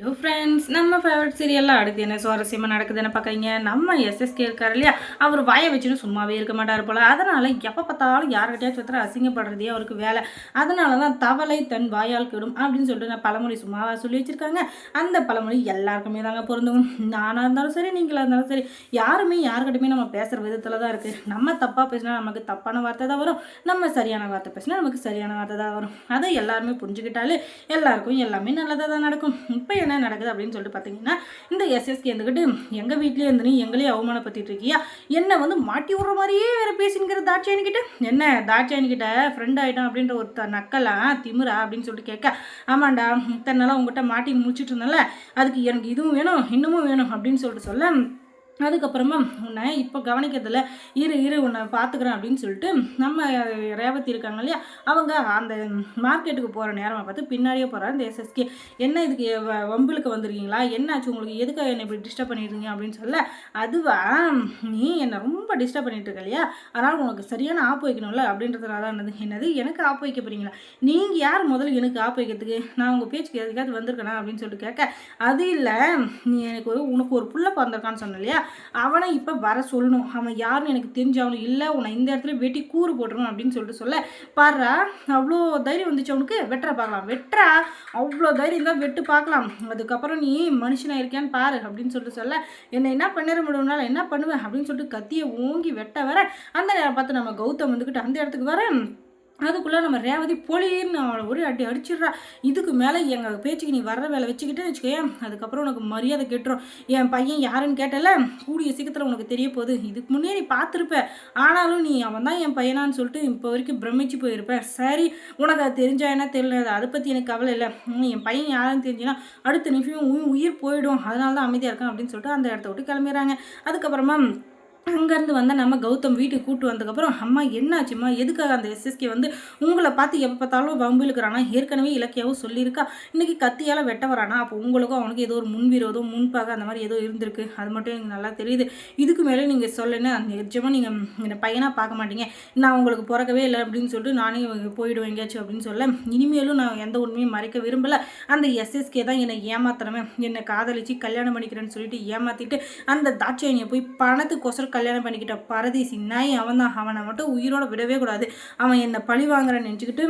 Hello friends நம்ம favourite சீரியல்லாம் அடுத்து என்ன சுவாரஸ்யமாக நடக்குதுன்னு பார்க்குறீங்க? நம்ம எஸ்எஸ்கே இருக்கார் இல்லையா? அவர் வாயை வச்சுன்னு சும்மாவே இருக்க மாட்டார் போல். அதனால் எப்போ பார்த்தாலும் யார்கிட்டயாச்சும் ஒருத்தர் அசிங்கப்படுறதே அவருக்கு வேலை. அதனால தான் தவளை தன் வாயால் கெடும் அப்படின்னு சொல்லிட்டு நான் பழமொழி சும்மாவா சொல்லி வச்சுருக்காங்க. அந்த பழமொழி எல்லாருக்குமே தாங்க பொருந்தும். நானாக இருந்தாலும் சரி நீங்களாக இருந்தாலும் சரி யாருமே யாருக்கிட்டையுமே நம்ம பேசுகிற விதத்தில் தான் இருக்குது நம்ம தப்பாக பேசினா நமக்கு தப்பான வார்த்தை தான் வரும். நம்ம சரியான வார்த்தை பேசினா நமக்கு சரியான வார்த்தை தான் வரும். அதை எல்லாருமே புரிஞ்சுக்கிட்டாலே எல்லாருக்கும் எல்லாமே நல்லதாக தான் நடக்கும். இப்போ என்ன நடக்குது அப்படின்னு சொல்லிட்டு பார்த்தீங்கன்னா இந்த எஸ்எஸ்கே இருந்துக்கிட்டு எங்கள் வீட்லேயே இருந்து நீ எங்களையே அவமானப்படுத்திட்டு இருக்கியா? என்ன வந்து மாட்டி விடுற மாதிரியே வேற பேசினுங்கிற தாட்சாயனிக்கிட்ட என்ன தாட்சாயனிக்கிட்ட ஃப்ரெண்ட் ஆகிட்டோம் அப்படின்ற ஒரு நக்கலா திமுறா அப்படின்னு சொல்லிட்டு கேட்க ஆமாண்டா இத்தனை நாளாக உங்ககிட்ட மாட்டி முடிச்சிட்டு இருந்தேன்ல அதுக்கு எனக்கு இதுவும் வேணும் இன்னமும் வேணும் அப்படின்னு சொல்லிட்டு சொல்ல அதுக்கப்புறமா உன்னை இப்போ கவனிக்கிறதுல இரு இரு உன்னை பார்த்துக்குறேன் அப்படின்னு சொல்லிட்டு நம்ம ரேவதி இருக்காங்க இல்லையா? அவங்க அந்த மார்க்கெட்டுக்கு போகிற நேரமாக பார்த்து பின்னாடியே போகிறாரு இந்த எஸ்எஸ்கே என்ன இதுக்கு வம்பிலுக்கு வந்திருக்கீங்களா? என்னாச்சு உங்களுக்கு? எதுக்காக என்னை இப்படி டிஸ்டர்ப் பண்ணிடுறீங்க அப்படின்னு சொல்ல அதுவா நீ என்னை ரொம்ப டிஸ்டர்ப் பண்ணிட்டு இருக்க இல்லையா? அதனால் உனக்கு சரியான ஆப்பு வைக்கணும்ல அப்படின்றதுனால தான் என்னது? என்னது? எனக்கு ஆப்பு வைக்க போகிறீங்களா நீங்கள் யார் முதல்ல எனக்கு ஆப்பு வைக்கிறதுக்கு? நான் உங்கள் பேச்சுக்கு எதுக்காவது வந்திருக்கேனா அப்படின்னு சொல்லிட்டு கேட்க அது இல்லை நீ எனக்கு ஒரு உனக்கு ஒரு புள்ள பிறந்திருக்கான்னு சொன்ன இல்லையா? அவனை இப்போ வர சொல்லணும். அவன் யாருன்னு எனக்கு தெரிஞ்சவனும் இல்லை உன்னை இந்த இடத்துல வெட்டி கூறு போட்டுருணும் அப்படின்னு சொல்லிட்டு சொல்ல. பாரு அவ்வளோ தைரியம் வந்துச்சு அவனுக்கு வெட்டுற பார்க்கலாம். வெட்டுறா? அவ்வளோ தைரியம் தான் வெட்டு பார்க்கலாம். அதுக்கப்புறம் நீ மனுஷனாக இருக்கியான்னு பாரு அப்படின்னு சொல்லிட்டு சொல்ல. என்னை என்ன பண்ணிட முடியும்னால என்ன பண்ணுவேன்? அப்படின்னு சொல்லிட்டு கத்தியை ஓங்கி வெட்ட வர. அந்த நேரம் பார்த்து நம்ம கௌதம் வந்துக்கிட்டு அந்த இடத்துக்கு வரேன் அதுக்குள்ளே நம்ம ரேவதி பொலின்னு அவளை ஒரு அடி அடிச்சிடுறா. இதுக்கு மேலே எங்கள் பேச்சுக்கு நீ வர்ற வேலை வச்சுக்கிட்டு வச்சுக்கோயேன். அதுக்கப்புறம் உனக்கு மரியாதை கெட்டுரும். என் பையன் யாருன்னு கேட்டல கூடிய சீக்கிரத்தில் உனக்கு தெரிய போகுது. இதுக்கு முன்னே நீ பார்த்துருப்ப. ஆனாலும் நீ அவன் தான் என் பையனான்னு சொல்லிட்டு இப்போ வரைக்கும் பிரமிச்சு போயிருப்பேன் சரி உனக்கு அது தெரிஞ்சா என்ன தெரியல அதை பற்றி எனக்கு கவலை இல்லை. என் பையன் யாருன்னு தெரிஞ்சுன்னா அடுத்த நிமிஷம் உயிர் உயிர் போயிடும். அதனால தான் அமைதியாக இருக்கான் அப்படின்னு சொல்லிட்டு அந்த இடத்த விட்டு கிளம்பிடுறாங்க. அதுக்கப்புறமா அங்கேருந்து வந்தால் நம்ம கௌதம் வீட்டுக்கு கூட்டு வந்ததுக்கப்புறம் அம்மா என்னாச்சும்மா? எதுக்காக அந்த எஸ்எஸ்கே வந்து உங்களை பார்த்து எப்போ பார்த்தாலும் வம்பிழுக்கிறானா ஏற்கனவே இலக்கியாவும் சொல்லியிருக்கா? இன்னைக்கு கத்தியால் வெட்ட வரானா? அப்போ உங்களுக்கும் அவனுக்கு ஏதோ ஒரு முன்விரோதம் முன்பாக அந்த மாதிரி ஏதோ இருந்திருக்கு. அது மட்டும் எனக்கு நல்லா தெரியுது. இதுக்கு மேலே நீங்கள் சொல்லுன்னா நிஜமாக நீங்கள் என்னை பையனாக பார்க்க மாட்டீங்க. நான் உங்களுக்கு பிறக்கவே இல்லை அப்படின்னு சொல்லிட்டு நானே போயிடுவேன் எங்கேயாச்சும் அப்படின்னு சொல்ல இனிமேலும் நான் எந்த உண்மையும் மறைக்க விரும்பலை. அந்த எஸ்எஸ்கே தான் என்னை ஏமாத்துறவன் என்னை காதலிச்சு கல்யாணம் பண்ணிக்கிறேன்னு சொல்லிட்டு ஏமாற்றிட்டு அந்த தாட்சாயணியை போய் பணத்துக்கோசரம் கல்யாணம் பண்ணிக்கிட்ட பரதேசி நாய் அவன் தான் அவனை மட்டும் உயிரோட விடவே கூடாது. அவன் என்னை பழி வாங்குறேன்னு நினச்சிக்கிட்டு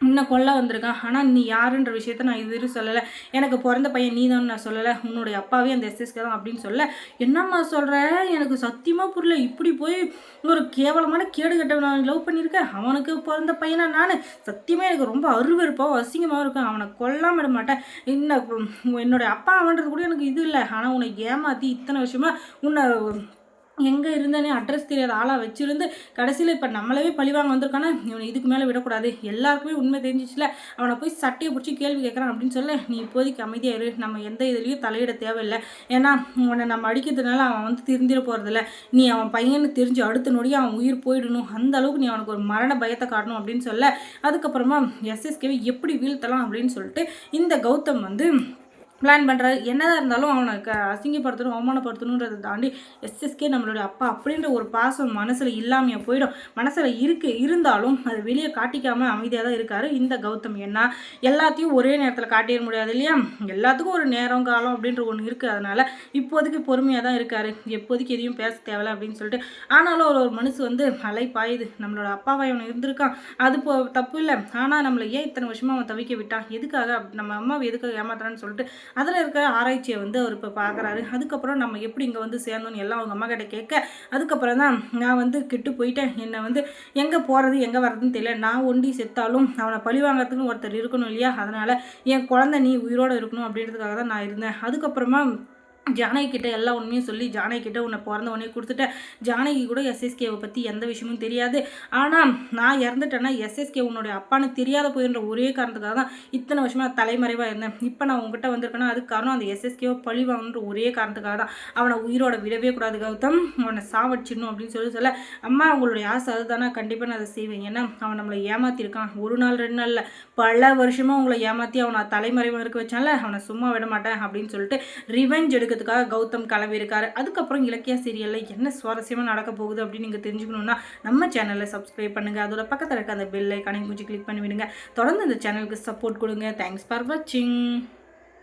இன்னும் கொல்ல வந்திருக்கான். ஆனால் நீ யாருன்ற விஷயத்த நான் இது சொல்லலை. எனக்கு பிறந்த பையன் நீ தான் நான் சொல்லலை. உன்னுடைய அப்பாவே அந்த எஸ்எஸ்கே தான் அப்படின்னு சொல்ல என்னம்மா சொல்கிற எனக்கு சத்தியமாக புரியல. இப்படி போய் ஒரு கேவலமான கேடு கட்டவனை லவ் பண்ணியிருக்கேன். அவனுக்கு பிறந்த பையனா நான்? சத்தியமாக எனக்கு ரொம்ப அருவருப்பாகவும் அசிங்கமாகவும் இருக்கும். அவனை கொல்லாம விட மாட்டேன். இன்னும் என்னுடைய அப்பா அவன்றது கூட எனக்கு இது இல்லை. ஆனால் உன்னை ஏமாற்றி இத்தனை விஷயமா உன்னை எங்கே இருந்தேனே அட்ரஸ் தெரியாத ஆளாக வச்சுருந்து கடைசியில் இப்போ நம்மளவே பழிவாங்க வந்திருக்கானா? இவனை இதுக்கு மேலே விடக்கூடாது. எல்லாருக்குமே உண்மை தெரிஞ்சிச்சுல. அவனை போய் சட்டையை பிடிச்சி கேள்வி கேட்குறான் அப்படின்னு சொல்ல நீ இப்போதைக்கு அமைதியாக இரு. நம்ம எந்த இதுலேயும் தலையிட தேவையில்லை. ஏன்னா உன்னை நம்ம அடிக்கிறதுனால அவன் வந்து திருந்திட போகிறதில்ல நீ அவன் பையன்னு தெரிஞ்சு அடுத்த நொடியே அவன் உயிர் போயிடணும். அந்த அளவுக்கு நீ அவனுக்கு ஒரு மரண பயத்தை காட்டணும் அப்படின்னு சொல்ல அதுக்கப்புறமா எஸ்எஸ்கேவை எப்படி வீழ்த்தலாம் அப்படின்னு சொல்லிட்டு இந்த கௌதம் வந்து பிளான் பண்ணுறாரு என்னதான் இருந்தாலும் அவனை க அசிங்கப்படுத்தணும் அவமானப்படுத்தணுன்றதை தாண்டி எஸ்எஸ்கே நம்மளுடைய அப்பா அப்படின்ற ஒரு பாசம் மனசில் இல்லாமையே போயிடும். மனசில் இருக்கு. இருந்தாலும் அது வெளியே காட்டிக்காமல் அமைதியாக தான் இருக்கார். இந்த கௌதம் ஏன்னா எல்லாத்தையும் ஒரே நேரத்தில் காட்டிட முடியாது இல்லையா? எல்லாத்துக்கும் ஒரு நேரம் காலம் அப்படின்ற ஒன்று இருக்குது அதனால் இப்போதைக்கு பொறுமையாக தான் இருக்கார். எப்போதைக்கு எதையும் பேச தேவையில்ல அப்படின்னு சொல்லிட்டு. ஆனாலும் ஒரு ஒரு மனசு வந்து அலைப்பாயுது. பாயுது நம்மளோட அப்பாவை அவன் இருந்திருக்கான். அது போ தப்பு இல்லை. ஆனால் நம்மளை ஏன் இத்தனை வருஷமாக அவன் தவிக்க விட்டான்? எதுக்காக? நம்ம அம்மாவை எதுக்காக ஏமாத்துறான்னு சொல்லிட்டு அதில் இருக்கிற ஆராய்ச்சியை வந்து அவர் இப்போ பார்க்குறாரு அதுக்கப்புறம் நம்ம எப்படி இங்கே வந்து சேர்ந்தோன்னு எல்லாம் அவங்க அம்மா கிட்ட கேட்க அதுக்கப்புறம் தான் நான் வந்து கெட்டு போயிட்டேன். என்னை வந்து எங்கே போகிறது எங்கே வர்றதுன்னு தெரியல. நான் ஒண்டி செத்தாலும் அவனை பழி வாங்குறதுக்குன்னு ஒருத்தர் இருக்கணும் இல்லையா? அதனால் என் குழந்தை நீ உயிரோடு இருக்கணும் அப்படின்றதுக்காக தான் நான் இருந்தேன். அதுக்கப்புறமா ஜானகி கிட்ட எல்லா உண்மையும் சொல்லி ஜானகி கிட்ட உன்னை பிறந்த உடனே கொடுத்துட்டேன் ஜானகி கூட எஸ்எஸ்கேவை பற்றி எந்த விஷயமும் தெரியாது. ஆனால் நான் இறந்துட்டேன்னா எஸ்எஸ்கே உன்னுடைய அப்பான்னு தெரியாத போயின்ற ஒரே காரணத்துக்காக தான் இத்தனை வருஷமாக தலைமறைவாக இருந்தேன். இப்போ நான் உங்ககிட்ட வந்திருக்கேன்னா அதுக்கு காரணம் அந்த எஸ்எஸ்கேவை பழி வாங்கணுன்ற ஒரே காரணத்துக்காக தான். அவனை உயிரோட விடவே கூடாது கௌதம். அவனை சாவடிச்சிடணும் அப்படின்னு சொல்லி சொல்ல. அம்மா அவங்களுடைய ஆசை அதுதானே. கண்டிப்பாக நான் அதை செய்வேன். ஏன்னா அவன் நம்மளை ஏமாத்திருக்கான். ஒரு நாள் ரெண்டு நாளில். பல வருஷமாக உங்களை ஏமாற்றி அவனை தலைமறைவாக இருக்க வச்சால அவனை சும்மா விட மாட்டேன் அப்படின்னு சொல்லிட்டு ரிவெஞ்ச் எடுக்க எடுக்கிறதுக்காக கௌதம் கிளம்பியிருக்காரு அதுக்கப்புறம் இலக்கிய சீரியலில் என்ன சுவாரஸ்யமாக நடக்க போகுது அப்படின்னு நீங்கள் தெரிஞ்சுக்கணுன்னா நம்ம சேனலை சப்ஸ்கிரைப் பண்ணுங்கள் அதோட பக்கத்தில் இருக்க அந்த பெல் ஐக்கானை கொஞ்சம் கிளிக் பண்ணி விடுங்க தொடர்ந்து இந்த சேனலுக்கு சப்போர்ட் கொடுங்க. தேங்க்ஸ் ஃபார் வாட்சிங்